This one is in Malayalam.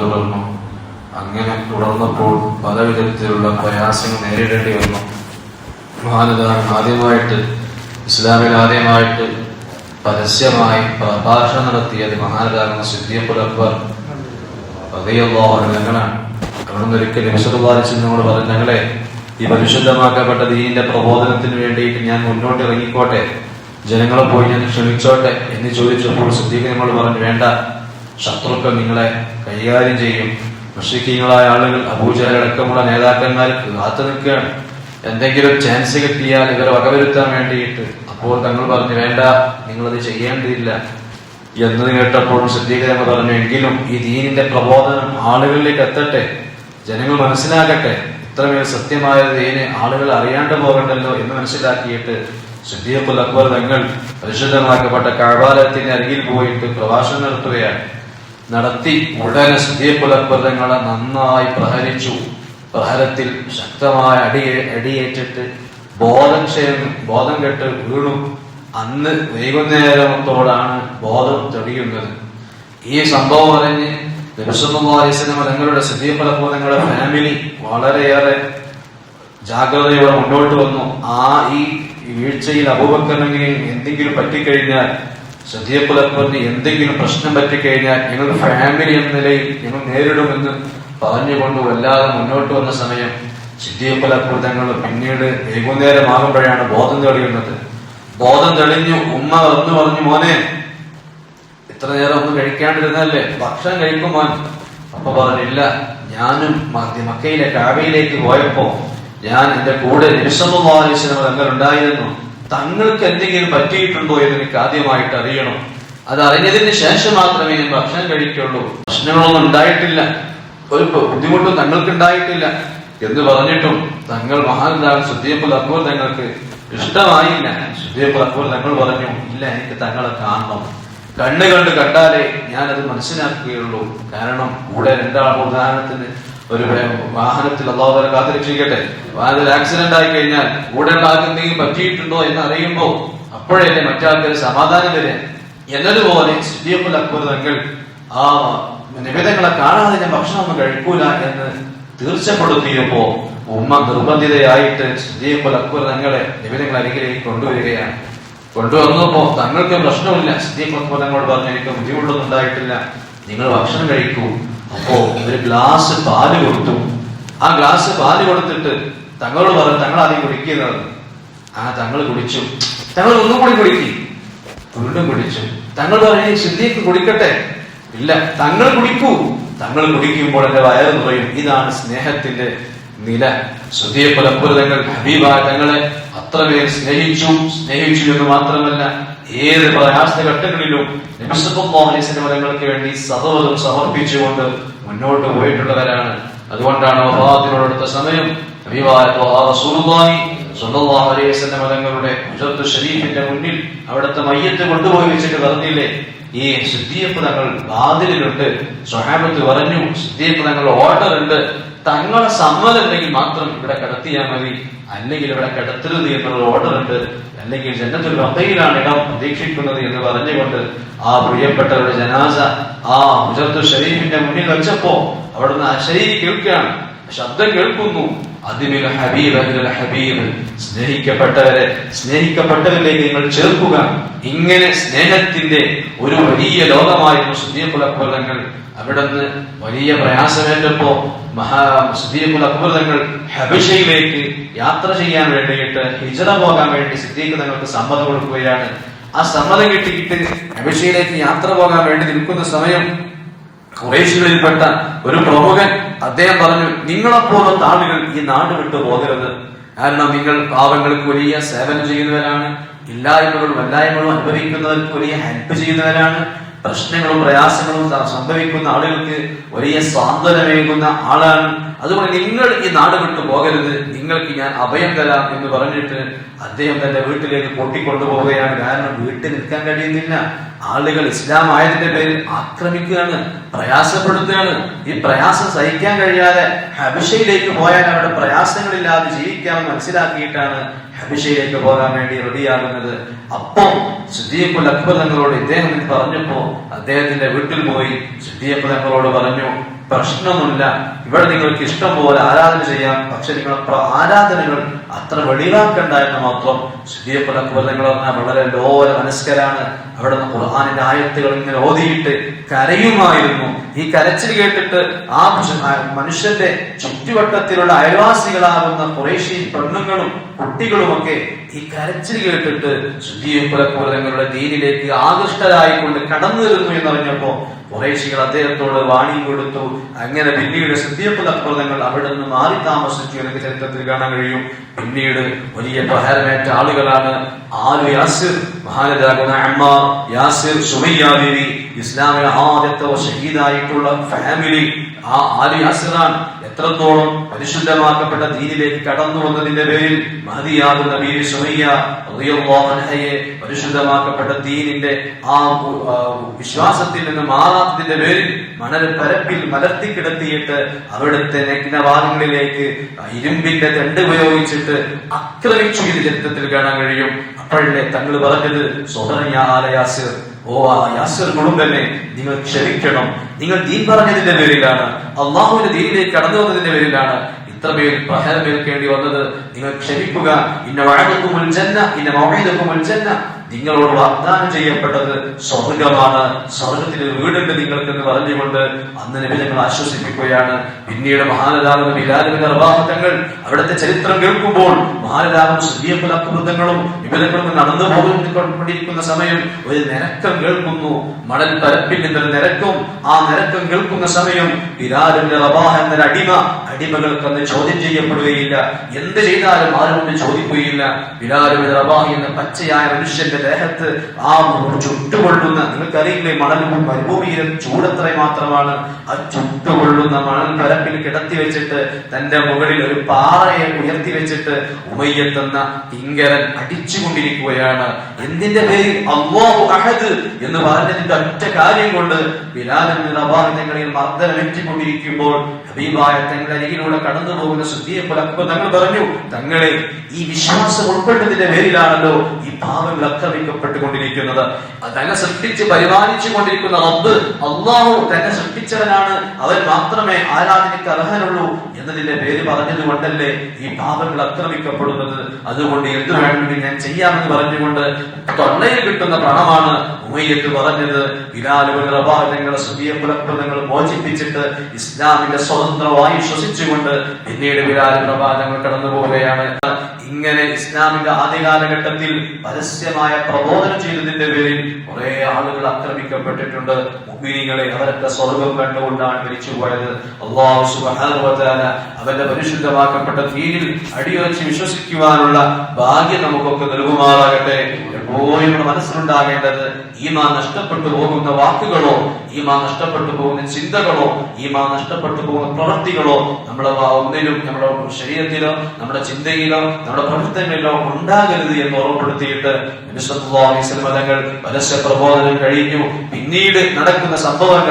തുടർന്നു. അങ്ങനെ തുടർന്നപ്പോൾ പല വിധത്തിലുള്ള പ്രയാസങ്ങൾ നേരിടേണ്ടി വന്നു. മഹാനദാൻ ആദ്യമായിട്ട് ഇസ്ലാമിൽ ആദ്യമായിട്ട് പരസ്യമായി പ്രഭാഷണം നടത്തിയത് സിദ്ദീഖുൽ അക്ബർ ഞങ്ങളാണ് കടന്നൊരിക്കൽ നബിസല്ലാസ്ലം പറഞ്ഞു ഞങ്ങളെ ഈ പരിശുദ്ധമാക്കപ്പെട്ട ദീനിന്റെ പ്രബോധനത്തിന് വേണ്ടിയിട്ട് ഞാൻ മുന്നോട്ട് ഇറങ്ങിക്കോട്ടെ ജനങ്ങളെ പോയി ഞാൻ ക്ഷമിച്ചോട്ടെ എന്ന് ചോദിച്ചപ്പോൾ സിദ്ദീഖ് നമ്മൾ പറഞ്ഞു വേണ്ട ശത്രുക്കൾ നിങ്ങളെ കൈകാര്യം ചെയ്യും. മുഷിക്കീങ്ങളായ ആളുകൾ അബൂജലടക്കമുള്ള നേതാക്കന്മാർ കാത്തു നിൽക്കുകയാണ്. എന്തെങ്കിലും ചാൻസ് കിട്ടിയാൽ ഇവരെ വകവരുത്താൻ വേണ്ടിയിട്ട്. അപ്പോൾ തങ്ങൾ പറഞ്ഞു വേണ്ട നിങ്ങളത് ചെയ്യേണ്ടതില്ല. എന്ന് കേട്ടപ്പോൾ സിദ്ദീഖ് നമ്മൾ പറഞ്ഞു എങ്കിലും ഈ ദീനിന്റെ പ്രബോധനം ആളുകളിലേക്ക് എത്തട്ടെ. ജനങ്ങൾ മനസ്സിലാക്കട്ടെ ഇത്രമേൽ സത്യമായ ദീനെ ആളുകൾ അറിയാണ്ട് പോകണ്ടല്ലോ എന്ന് മനസ്സിലാക്കിയിട്ട് സിദ്ദീഖുൽ അക്ബർ തങ്ങൾ പരിശുദ്ധമാക്കപ്പെട്ട കാഴ്വാലയത്തിന്റെ അരികിൽ പോയിട്ട് പ്രഭാഷണം നടത്തുകയാണ്. നടത്തി ഉടനെ സിദ്ദീഖുൽ അക്ബർ തങ്ങളെ നന്നായി പ്രഹരിച്ചു. പ്രഹരത്തിൽ ശക്തമായ അടിയെ അടിയേറ്റിട്ട് ബോധം ക്ഷയം ബോധം കെട്ട് വീണു. അന്ന് വൈകുന്നേരത്തോടാണ് ബോധം തെളിയുന്നത്. ഈ സംഭവം പറഞ്ഞ് നബിസ്വല്ലാസ്ലം തങ്ങളുടെ സിദ്ദീഖുൽ അക്ബർ ഫാമിലി വളരെയേറെ ജാഗ്രതയോടെ മുന്നോട്ട് വന്നു. ആ ഈ വീഴ്ചയിൽ അബൂബക്കറിനെ എന്തെങ്കിലും പറ്റിക്കഴിഞ്ഞാൽ സദ്യപ്പുൽ അക്ബറിന് എന്തെങ്കിലും പ്രശ്നം പറ്റിക്കഴിഞ്ഞാൽ ഞങ്ങൾ ഫാമിലി എന്ന നിലയിൽ ഞങ്ങൾ നേരിടുമെന്ന് പറഞ്ഞുകൊണ്ട് വല്ലാതെ മുന്നോട്ട് വന്ന സമയം അക്ബർ തങ്ങൾ പിന്നീട് വൈകുന്നേരമാകുമ്പോഴാണ് ബോധം തെളിയുന്നത്. ബോധം തെളിഞ്ഞു ഉമ്മ വന്നു പറഞ്ഞു മോനെ ഇത്ര നേരം ഒന്നും കഴിക്കാണ്ടിരുന്നല്ലേ ഭക്ഷണം കഴിക്കുമോൻ അപ്പൊ പറഞ്ഞില്ല ഞാനും മക്കയിലെ കാവയിലേക്ക് പോയപ്പോ ഞാൻ എന്റെ കൂടെ നിമിഷമാലിസിനും തങ്ങൾ ഉണ്ടായിരുന്നു. തങ്ങൾക്ക് എന്തെങ്കിലും പറ്റിയിട്ടുണ്ടോ എന്ന് എനിക്ക് ആദ്യമായിട്ട് അറിയണം. അത് അറിഞ്ഞതിന് ശേഷം മാത്രമേ ഞാൻ ഭക്ഷണം കഴിക്കുള്ളൂ. പ്രശ്നങ്ങളൊന്നും ഉണ്ടായിട്ടില്ല. ഒരു ബുദ്ധിമുട്ടും തങ്ങൾക്ക് ഉണ്ടായിട്ടില്ല. എന്ന് പറഞ്ഞിട്ടും തങ്ങൾ മഹാനാൾ സുദ്ദീപുൽ അക്ബർ തങ്ങൾക്ക് ഇഷ്ടമായില്ല. സുദ്ദീപുൽ അക്ബർ തങ്ങൾ പറഞ്ഞു ഇല്ല എനിക്ക് തങ്ങളെ കാണണം. കണ്ണ് കണ്ട് കണ്ടാലേ ഞാനത് മനസ്സിലാക്കുകയുള്ളൂ. കാരണം കൂടെ രണ്ടാൾ ഉദാഹരണത്തിന് ഒരു വാഹനത്തിൽ അള്ളാഹു കാത്തിരക്ഷിക്കട്ടെ. വാഹനത്തിൽ ആക്സിഡന്റ് ആയി കഴിഞ്ഞാൽ കൂടെ ആകുന്നെങ്കിലും പറ്റിയിട്ടുണ്ടോ എന്ന് അറിയുമ്പോൾ അപ്പോഴല്ലേ മറ്റാൾക്ക് ഒരു സമാധാനം വരെ എന്നതുപോലെ അക്ബർ ആ നിവേദങ്ങളെ കാണാതെ ഞാൻ ഭക്ഷണം ഒന്നും കഴിക്കൂല എന്ന് തീർച്ചപ്പെടുത്തിയപ്പോ ഉമ്മ നിർബന്ധിതയായിട്ട് സിദ്ദീഖുൽ അക്ബർ തങ്ങളെ നിവേദങ്ങൾ അരികിലേക്ക് കൊണ്ടുവരികയാണ്. കൊണ്ടുവന്നപ്പോ തങ്ങൾക്ക് പ്രശ്നമില്ല. സിദ്ദീഖ് അക്ബർ തങ്ങളോട് പറഞ്ഞു എനിക്ക് ബുദ്ധിമുട്ടൊന്നും ഉണ്ടായിട്ടില്ല. നിങ്ങൾ ഭക്ഷണം കഴിക്കൂ. അപ്പോ ഒരു ഗ്ലാസ് പാൽ കൊടുത്തു. ആ ഗ്ലാസ് പാൽ കൊടുത്തിട്ട് തങ്ങളോട് പറഞ്ഞു തങ്ങൾ ആദ്യം കുടിക്കുന്നത്. ആ തങ്ങൾ കുടിച്ചു. തങ്ങൾ ഒന്നും കൂടി കുടിക്കും. വീണ്ടും കുടിച്ചു. തങ്ങൾ പറഞ്ഞു സിദ്ദീഖ് കുടിക്കട്ടെ. ഇല്ല തങ്ങൾ കുടിക്കൂ. തങ്ങൾ കുടിക്കുമ്പോൾ എന്റെ വയറ് നിറയും. ഇതാണ് സ്നേഹത്തിന്റെ നില. സുധിയെ തങ്ങൾ ഹബീബ തങ്ങളെ അത്രമേൽ സ്നേഹിച്ചു. സ്നേഹിച്ചു എന്ന് മാത്രമല്ല ഏത് പ്രയാസ ഘട്ടങ്ങളിലും തങ്ങൾക്ക് വേണ്ടി സതവതും സമർപ്പിച്ചുകൊണ്ട് മുന്നോട്ട് പോയിട്ടുള്ളവരാണ്. അതുകൊണ്ടാണ് വഫാത്തിനോടടുത്ത സമയം ഹബീബായ ത്വഹാ റസൂലുള്ളാഹി സ്വല്ലല്ലാഹു അലൈഹി വസല്ലം തങ്ങളുടെ മുജദ്ദു ഷരീഫിന്റെ മുന്നിൽ അവിടുത്തെ മയ്യത്ത് കൊണ്ടുപോയി വെച്ചിട്ട് പറഞ്ഞില്ലേ? ഈ സിദ്ദീഖ് തങ്ങൾ വാതിലിലുണ്ട് സ്വഹാബത്ത് പറഞ്ഞു സിദ്ദീഖ് തങ്ങൾ ഓർഡർ ഉണ്ട് തങ്ങളെ സമ്മതം ഉണ്ടെങ്കിൽ മാത്രം ഇവിടെ കിടത്തിയാൽ മതി. അല്ലെങ്കിൽ ഇവിടെ കിടത്തരുത് എന്നുള്ള ഓർഡർ ഉണ്ട് അല്ലെങ്കിൽ ജന്നത്തുൽ വക്കയിലാണ് ഇടം പ്രതീക്ഷിക്കുന്നത് എന്ന് പറഞ്ഞുകൊണ്ട് ആ പ്രിയപ്പെട്ടവരുടെ ജനാസ ആ മുജദ്ദു ഷരീഫിന്റെ മുന്നിൽ വെച്ചപ്പോ അവിടുന്ന് അശരീരി കേൾക്കുകയാണ് ശബ്ദം കേൾക്കുന്നു. സ്നേഹിക്കപ്പെട്ടവരെ സ്നേഹിക്കപ്പെട്ടവരിലേക്ക് നിങ്ങൾ ചേർക്കുക. ഇങ്ങനെ സ്നേഹത്തിന്റെ ഒരു വലിയ ലോകമായിരുന്നു സുദ്ദീഖുൽ അക്ബർ തങ്ങൾ അവിടുന്ന് വലിയ പ്രയാസമേറ്റപ്പോ മഹാ സുദ്ദീഖുൽ അക്ബർ ഹബിഷയിലേക്ക് യാത്ര ചെയ്യാൻ വേണ്ടിയിട്ട് ഹിജറ പോകാൻ വേണ്ടി സിദ്ദീഖ് തങ്ങൾക്ക് സമ്മതം കൊടുക്കുകയാണ്. ആ സമ്മതം കിട്ടിയിട്ട് ഹബിഷയിലേക്ക് യാത്ര പോകാൻ വേണ്ടി നിൽക്കുന്ന സമയം കുറേശികളിൽപ്പെട്ട ഒരു പ്രമുഖൻ അദ്ദേഹം പറഞ്ഞു നിങ്ങളെപ്പോലത്തെ ആളുകൾ ഈ നാട് വിട്ടു പോകരുത്. കാരണം നിങ്ങൾ പാവങ്ങൾക്ക് വലിയ സേവനം ചെയ്യുന്നവരാണ് ഇല്ലായ്മകളും വല്ലായ്മകളും അനുഭവിക്കുന്നവർക്ക് വലിയ ഹെൽപ്പ് ചെയ്യുന്നവരാണ്. പ്രശ്നങ്ങളും പ്രയാസങ്ങളും സംഭവിക്കുന്ന ആളുകൾക്ക് വലിയ സ്വാതന്ത്ര്യമേകുന്ന ആളാണ്. അതുകൊണ്ട് നിങ്ങൾ ഈ നാട് വിട്ടു പോകരുത്. നിങ്ങൾക്ക് ഞാൻ അഭയം തരാം എന്ന് പറഞ്ഞിട്ട് അദ്ദേഹം തന്റെ വീട്ടിലേക്ക് പൊട്ടിക്കൊണ്ടുപോവുകയാണ്. കാരണം വീട്ടിൽ നിൽക്കാൻ കഴിയുന്നില്ല. ആളുകൾ ഇസ്ലാം ആയതിന്റെ പേരിൽ ആക്രമിക്കുകയാണ് പ്രയാസപ്പെടുത്തുകയാണ്. ഈ പ്രയാസം സഹിക്കാൻ കഴിയാതെ ഹബിഷയിലേക്ക് പോയാൽ അവിടെ പ്രയാസങ്ങളില്ലാതെ ജീവിക്കാൻ മനസ്സിലാക്കിയിട്ടാണ് ഹബിഷയിലേക്ക് പോകാൻ വേണ്ടി റെഡിയാകുന്നത്. അപ്പോ സിദ്ദീഖുൽ അക്ബർ തങ്ങളോട് ഇദ്ദേഹം പറഞ്ഞപ്പോ അദ്ദേഹത്തിന്റെ വീട്ടിൽ പോയി സുദ്ദീഖ് തങ്ങളോട് പറഞ്ഞു പ്രശ്നമൊന്നുമില്ല. ഇവിടെ നിങ്ങൾക്ക് ഇഷ്ടം പോലെ ആരാധന ചെയ്യാം. പക്ഷെ നിങ്ങൾ ആരാധനകൾ അത്ര വെളിവാക്കണ്ട എന്ന് മാത്രം തങ്ങൾ പറഞ്ഞാൽ വളരെ ലോല മനസ്കരാണ് അവിടെ നിന്ന് ഖുർആാനിന്റെ ആയത്തുകൾ ഇങ്ങനെ ഓതിയിട്ട് കരയുമായിരുന്നു. ഈ കരച്ചിൽ കേട്ടിട്ട് ആ മനുഷ്യന്റെ ചുറ്റുവട്ടത്തിലുള്ള അയൽവാസികളാകുന്ന കുറേശ്ശി പെണ്ണുങ്ങളും കുട്ടികളുമൊക്കെ ഈ കരച്ചിൽ കേട്ടിട്ട് ശുദ്ധീകുലങ്ങളുടെ ദീനിലേക്ക് ആകൃഷ്ടരായിക്കൊണ്ട് കടന്നു വരുന്നു എന്നറിഞ്ഞപ്പോ കുറേശികൾ അദ്ദേഹത്തോട് വാണിയും കൊടുത്തു. അങ്ങനെ പിന്നീട് സിദ്ധിയപ്പുലപ്രദങ്ങൾ അവിടെ നിന്ന് മാറി താമസിച്ചു എനിക്ക് ചരിത്രത്തിൽ കാണാൻ കഴിയും. പിന്നീട് വലിയ പ്രഹാരമേറ്റ ആളുകളാണ് ആലു യാസിർ മഹാനരാകുന്ന അമ്മാർ യാസിർ സുമയ്യ ബീവി ഇസ്ലാമിലെ ആദ്യത്തെ ഷഹീദായിട്ടുള്ള ഫാമിലി ആ ആലു യാസിറാൻ എത്രത്തോളം പരിശുദ്ധമാക്കപ്പെട്ട ദീനിലേക്ക് കടന്നു വന്നതിന്റെ പേരിൽ മഹതിയാകുന്ന ബീവി സുമയ്യ പരിശുദ്ധമാക്കപ്പെട്ട ദീനിന്റെ ആ വിശ്വാസത്തിൽ നിന്ന് മാറാത്തതിന്റെ പേരിൽ മണൽ പരപ്പിൽ മലർത്തി കിടത്തിയിട്ട് അവിടുത്തെ നഗ്നവാദങ്ങളിലേക്ക് ഇരുമ്പിന്റെ തെണ്ട് ഉപയോഗിച്ചിട്ട് അക്രമിച്ചു ഇത് ചരിത്രത്തിൽ കാണാൻ കഴിയും. അപ്പോഴല്ലേ തങ്ങൾ പറഞ്ഞത്? സോദരൻ യാ ആല യാസിർ ഓ ആ യാസിർ കുടുംബനെ നിങ്ങൾ ക്ഷമിക്കണം. നിങ്ങൾ ദീൻ പറഞ്ഞതിന്റെ പേരിലാണ്. അള്ളാഹുവിന്റെ ദീനിലേക്ക് കടന്നു വന്നതിന്റെ പേരിലാണ് ഇത്ര പേര് പ്രഹരമേൽക്കേണ്ടി വന്നത്. നിങ്ങൾ ക്ഷമിക്കുക. ഇന്ന വാഴക്കും മുൻചെന്ന ഇന്ന മൗഹീദക്കും ജന്ന. നിങ്ങളോട് വാഗ്ദാനം ചെയ്യപ്പെട്ടത് സ്വർഗമാണ്. സ്വർഗത്തിന്റെ വീടുണ്ട് നിങ്ങൾക്ക് എന്ന് പറഞ്ഞുകൊണ്ട് അന്ന് നബി ഞങ്ങൾ ആശ്വസിപ്പിക്കുകയാണ്. പിന്നീട് മഹാനരാകുന്ന ബിലാലിന്റെ നിർവാഹത്തങ്ങൾ അവിടുത്തെ ചരിത്രം കേൾക്കുമ്പോൾ മഹാനരാകും സുദ്ധിയപ്പലക്കുബന്ധങ്ങളും വിവരങ്ങളും നടന്നു പോകുന്ന സമയം ഒരു നിരക്കം കേൾക്കുന്നു. മണൽ പരപ്പിന്റെ ഒരു നിരക്കും ആ നിരക്കം കേൾക്കുന്ന സമയം ബിലാലിന്റെ റബാഹ എന്നൊരു അടിമ അടിമകൾക്ക് അന്ന് ചോദ്യം ചെയ്യപ്പെടുകയില്ല. എന്ത് ചെയ്താലും ആരും ചോദിക്കുകയില്ല. ബിലാലിന്റെ റബാഹ എന്ന പച്ചയായ മനുഷ്യന്റെ ദേഹത്ത് ആ ചുട്ടുകൊള്ളുന്ന നിങ്ങൾക്കറിയില്ലേ മണലും മരുഭൂമിയിലും ചൂടത്ര മാത്രമാണ്. ആ ചുട്ടുകൊള്ളുന്ന മണൽ പരപ്പിൽ കിടത്തി വെച്ചിട്ട് തന്റെ മുകളിൽ ഒരു പാറയെ ഉയർത്തി വെച്ചിട്ട് ഉമയ്യത്തെന്ന തിങ്കരൻ അടിച്ചുകൊണ്ടിരിക്കുകയാണ്. എന്തിന്റെ പേരിൽ? അള്ളാഹു അഹദ് എന്ന് പറഞ്ഞതിന്റെ ഒറ്റ കാര്യം കൊണ്ട് ബിലാലിന്റെ റബാഹി തങ്ങളിൽ മർദ്ദനമേറ്റിക്കൊണ്ടിരിക്കുമ്പോൾ ഹബീബായ തങ്ങളുടെ അരികിലൂടെ കടന്നു പോകുന്ന ശുദ്ധിയെ പുലർത്തുമ്പോൾ തങ്ങൾ പറഞ്ഞു തങ്ങളെ ഈ വിശ്വാസം ഉൾപ്പെട്ടതിന്റെ പേരിലാണല്ലോ ഈ പാവങ്ങൾ അക്രമിക്കപ്പെട്ടുകൊണ്ടിരിക്കുന്നത് തന്നെ സൃഷ്ടിച്ച് പരിപാലിച്ചു കൊണ്ടിരിക്കുന്ന റബ്ബ് അള്ളാഹു തന്നെ സൃഷ്ടിച്ചവനാണ്. അവൻ മാത്രമേ ആരാധനയ്ക്ക് അർഹനുള്ളൂ എന്നതിന്റെ പേര് പറഞ്ഞത് കൊണ്ടല്ലേ ഈ പാവങ്ങൾ അക്രമിക്കപ്പെടുന്നത് അതുകൊണ്ട് എന്ത് വേണമെങ്കിൽ ഞാൻ ചെയ്യാമെന്ന് പറഞ്ഞുകൊണ്ട് തൊണ്ണയിൽ കിട്ടുന്ന പണമാണ് ഉമയ്യത്ത് പറഞ്ഞത്. ബിലാലുകൾ റബാഹങ്ങളെ സുബിയ പുലപ്രദങ്ങൾ മോചിപ്പിച്ചിട്ട് ഇസ്ലാമിന്റെ സ്വതന്ത്രമായി ശ്വസിച്ചുകൊണ്ട് പിന്നീട് ബിലാൽ പ്രഭാതങ്ങൾ കടന്നു പോവുകയാണ്. ഇങ്ങനെ ഇസ്ലാമിന്റെ ആദ്യ കാലഘട്ടത്തിൽ പരസ്യമായ പ്രബോധനം ചെയ്തതിന്റെ പേരിൽ കുറെ ആളുകൾ ആക്രമിക്കപ്പെട്ടിട്ടുണ്ട്. മുഗ്മിനികളെ അവരൊക്കെ സ്വർഗം കണ്ടുകൊണ്ടാണ് മരിച്ചുപോയത്. അള്ളാഹു അവന്റെ പരിശുദ്ധമാക്കപ്പെട്ട തീരിൽ അടിയുറച്ച് വിശ്വസിക്കുവാനുള്ള ഭാഗ്യം നമുക്കൊക്കെ നൽകുമാറാകട്ടെ. നമ്മുടെ മനസ്സിലുണ്ടാകേണ്ടത് ഈമാ നഷ്ടപ്പെട്ടു പോകുന്ന വാക്കുകളോ ഈമാ നഷ്ടപ്പെട്ടു പോകുന്ന ചിന്തകളോ ഈമാ നഷ്ടപ്പെട്ടു പോകുന്ന പ്രവൃത്തികളോ നമ്മുടെ ഒന്നിലും നമ്മുടെ ശരീരത്തിലോ നമ്മുടെ ചിന്തയിലോ നമ്മുടെ പ്രവർത്തനങ്ങളിലോ ഉണ്ടാകരുത് എന്ന് ഓർമ്മപ്പെടുത്തിയിട്ട് തങ്ങൾ പരസ്യ പ്രബോധനം കഴിഞ്ഞു. പിന്നീട് നടക്കുന്ന സംഭവങ്ങൾ